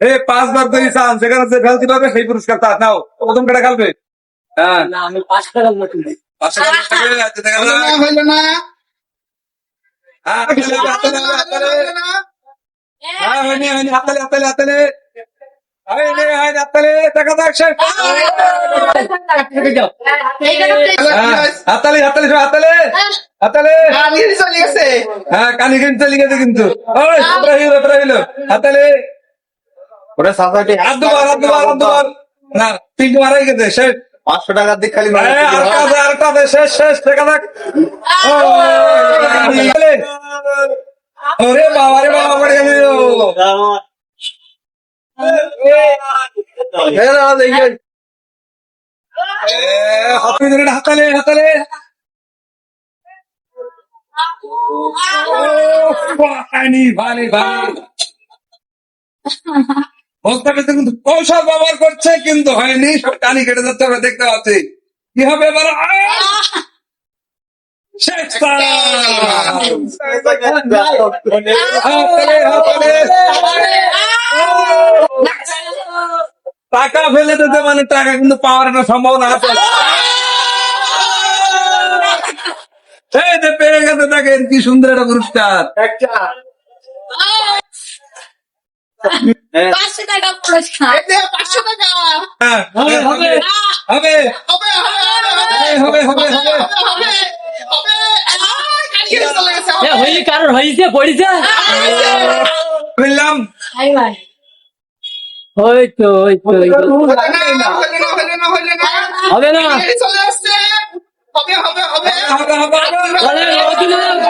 এই পাঁচবার যদি চান সেখানে যে ফেলতে পারবে সেই পুরস্কার তার নাও প্রথম কেটে খেলবে হ্যাঁ আমি পাঁচ টাকা হাতালে হাতালে কিন্তু হাতালে ওরে সাজাটি আর দুবার আর দুবার আর দুবার। না তিন মারাই গেছে শেষ। পাঁচশো টাকার দিক খালি আর কাজে শেষ শেষ দেখা থাক ওরে বাবা রে বাবা পড়ে গেল হাতালে হাতালে ভালে ভালে বস্তা কিন্তু কৌশল ব্যবহার করছে কিন্তু হয়নি। সব টানি কেটে যাচ্ছে আমরা দেখতে পাচ্ছি। কি হবে এবার? টাকা ফেলে দিতে মানে টাকা কিন্তু পাওয়ার একটা সম্ভাবনা আছে। এই যে পেয়ে গেছে দেখেন কি সুন্দর একটা পুরস্কার। পাঁচশো টাকা এই যে পাঁচশো টাকা হ্যাঁ, হবে হবে হবে হবে হবে হবে হবে হবে হইলি কারোর হয়েছে পড়েছে বললাম হাই ভাই ওই তো ওই তো হবে না হবে হবে হবে হবে হবে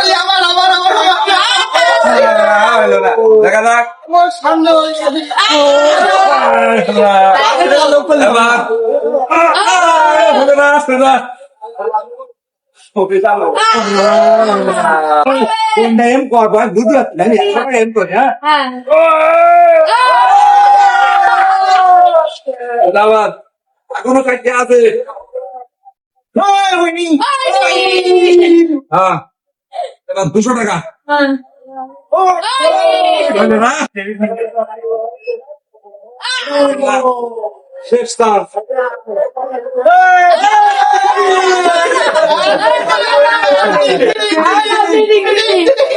না দেখা যাক কোনটা এম কর বুঝলাম এম কর হ্যাঁ দাবাদ এখনো কাটতে আছে হ্যাঁ এবার দুশো টাকা শেষ তার Ay, ay, ay, ay, ay, ay.